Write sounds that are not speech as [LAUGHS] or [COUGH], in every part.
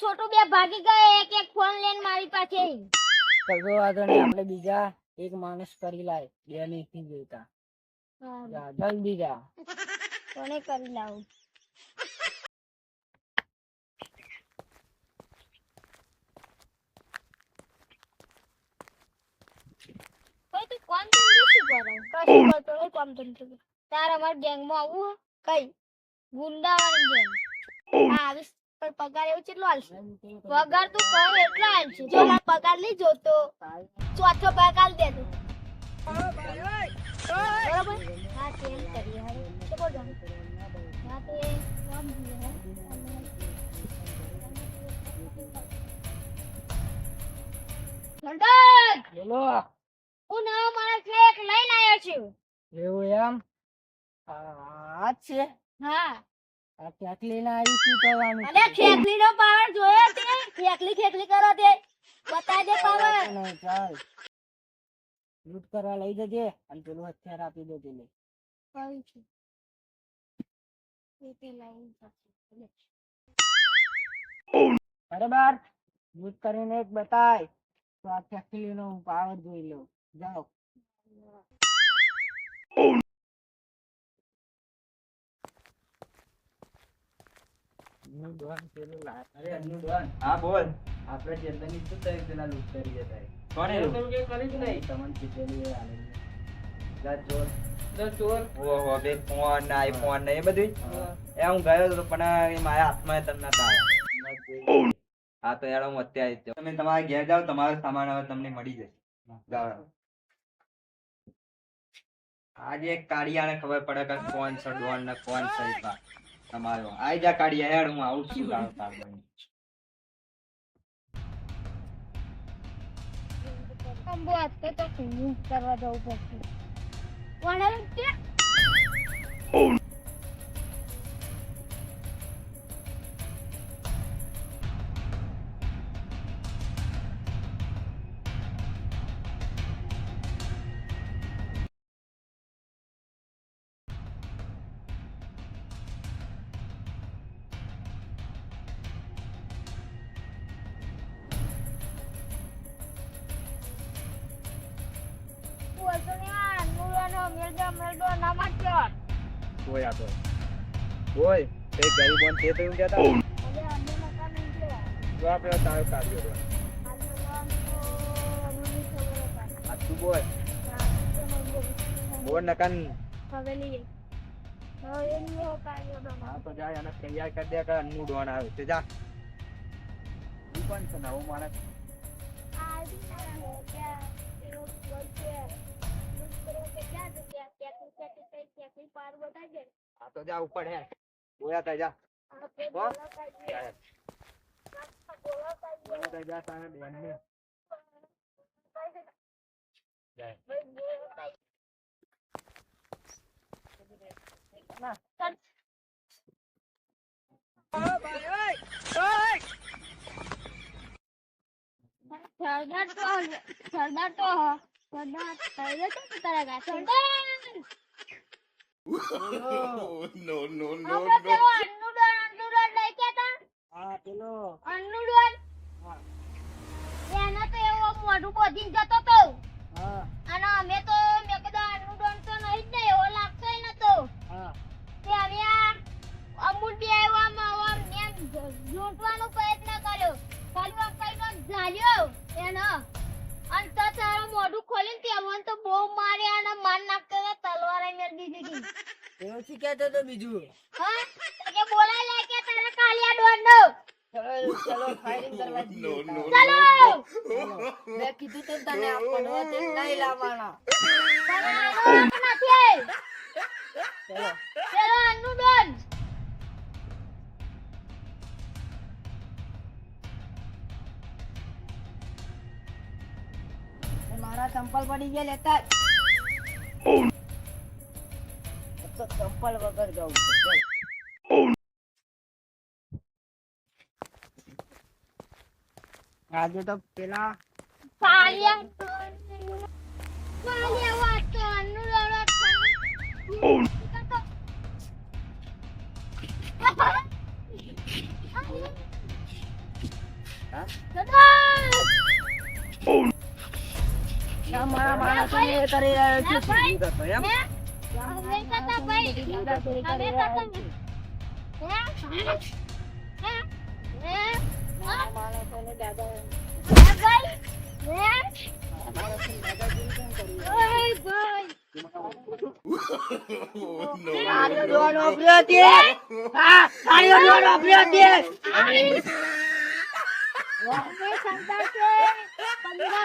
છોટું બે ભાગી ગયા એક એક ફોન લઈને મારી પાસે કશો વાંધો નહીં આપણે બીજા એક માણસ કરી લાય બે નથી જોઈતા જા જલ્દી જા કોને કરી લાવું ઓય તું કોમ ધંધો શું કરે કશું કરતો નહીં કોમ ધંધો તારે અમાર ગેંગમાં આવવું હે? કઈ ગુંડાવાળી ગેંગ હા આવીશ પણ પગાર એવું કેટલો હાલશે? પગાર તું કહો એટલો હાલશે. જો પગાર નહીં જોતો. ચોથો પગાર દે તું. બરાબર? હા તેમ કરીએ હવે. તો બોલ હા તો એ કામ જોઈએ હે. ધંધા બોલો. હું નવો માણસ એક લઈને આવ્યો છું. એવું એમ? આ છે. હા. આ ક્યાંક લઈને આવી શું કરવાનું અને ખેકલી નો પાવર જોયો તે ખેકલી ખેકલી કરો તે. બતાવી દે પાવર. વાંધો નહીં, ચાલ. લૂંટ કરવા લઈ જજે અને પેલું હથિયાર આપી દે પેલે કઈ છે. પેટી લાઈન પાસે બરાબર? લૂંટ કરીને એક બતાય. તો આ ફેક્ટરી નો પાવર જોઈ લો. જાઓ અરે અનુદાન હા બોલ. આપણે ચેતનની શું થયું પેલા લૂંટ કરી જતા કોને તમને કીધેલું એ આલેલું. જા ચોર. ઓહો, બે ફોન આઈફોન ને એ બધું એ હું ગયો તો પણ મારા હાથમાં તમને નતા હા તો યાર હું અત્યારે જ તમે તમારા ઘેર જાઓ તમારો સામાન હવે તમને મળી જશે. આજે એક કાળિયાને ખબર પડે કે કોણ છે ડોન ને કોણ છે. તમારો. આઈ જા કાઢી હેડ હું આવું છું ગાળો તાર બની. અંબો આતે તો સ્વિમિંગ કરવા જવું પડશે. કોણે તે નુરાનો મેલડો મેલડો ના મારતો ઓય આ તો તે ગરીબોન તે તો એવું કહેતા હવે અમને નહીં આપણે તારો આ તું બોલ? બોલ નકન. હવેલી એની હો કાઢ્યો તો હા તો જા એને તૈયાર કરી દે કે અન્નુ ડોન આવે તે જા. તું પણ છે નવો માણસ? આ જા પાર હે આ તો જા હો? જા. ઓયા તા જા તારે બેન ને. સરદાર તો સરદાર તો સરદાર સરદાર તારા ગા સરદાર! નો નો નો લઈ ગયા તા? આ પેલો. અન્નુડન હા. એને તો એવો મોઢું બોધીને જતો તો. હા. અને અમે તો મેં કીધું અન્નુડન તો નહીં જ ને એવો લાગતો ન તો હા. તે અમે આ અમૂલ બી આવ્યો આમ આમ એમ લૂંટવાનો પ્રયત્ન કર્યો. ખાલી આમ કઈ ઝાલ્યો એનો. અને તો તારું મોઢું ખોલીને તે તો બહુ માર્યા અને માર નાખતો તો તલવારે મેળ દીધી હતી. એવું શું કહેતો તો બીજું? હા કે બોલાય લે કે તારે કાલિયા ચલો ચલો ફાયરિંગ કરવા [LAUGHS] ચાલો. મેં કીધું તો તને તે નહીં લાવવાના. ચલો. મારા ચંપલ પડી ગયા લેતા તો ચંપલ વગર જવું આજે તો પેલા અન્નુ હા? મારા માણસોને એ કરી. શું કરતો એમ? હવે કાકા ભાઈ. હવે કાકા હે? હે? માણસોને દાદા ભાઈ? હે? તે. તે. પંદરા.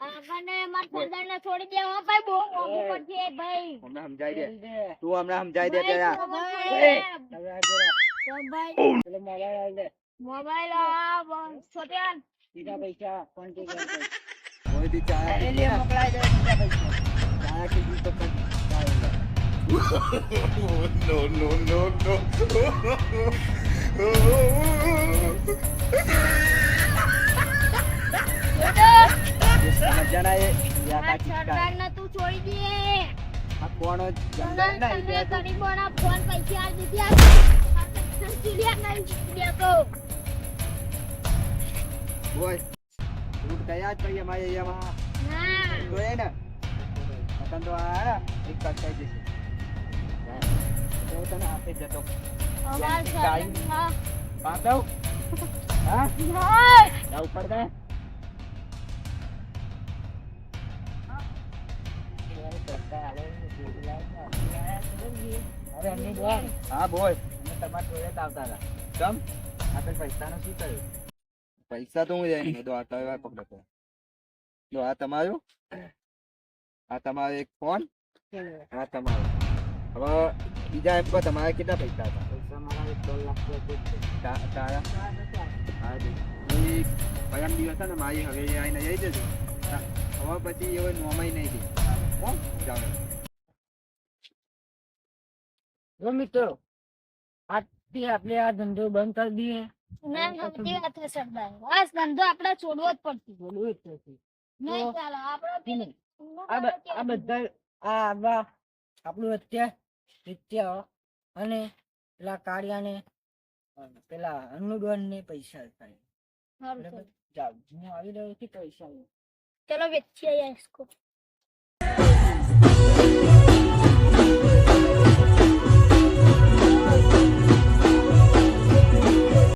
મને માર ફોદાને છોડી દે. હો ભાઈ બહુ મોભો મોબાઈલ [LAUGHS] [LAUGHS] એક થઈ જશે તો જતો. ઉપર દે અરે અમને બોલ. હા બોલ. અમે તમારા જોડે જ આવતા હતા. કેમ? આપણે પૈસાનું શું થયું? પૈસા તો હું જઈને દો આ તહેવાર પકડતો જો આ તમારું? આ તમારો એક ફોન આ તમારો. હવે બીજા એમ તમારે કેટલા પૈસા હતા? પૈસા મારા એક દોઢ લાખ તારા? હા પરમ દિવસ ને મારી હવે એ આઈને જઈ જજો હવે પછી એવો નોમાઈ નહીં દે. જો મિત્રો આજથી આપણે આ ધંધો બંધ કરી દઈએ. ના ગમતી વાત છે સરદાર આ ધંધો આપણે છોડવો જ પડશે. છોડવો જ પડશે. નહીં ચાલો આપણે આ બધા આ આવા આપણું અત્યારે નિત્ય અને પેલા કાળિયાને પેલા અનુડોન ને પૈસા થાય જાવ હું આવી રહ્યો છું પૈસા ચલો વેચીએ ઇસકો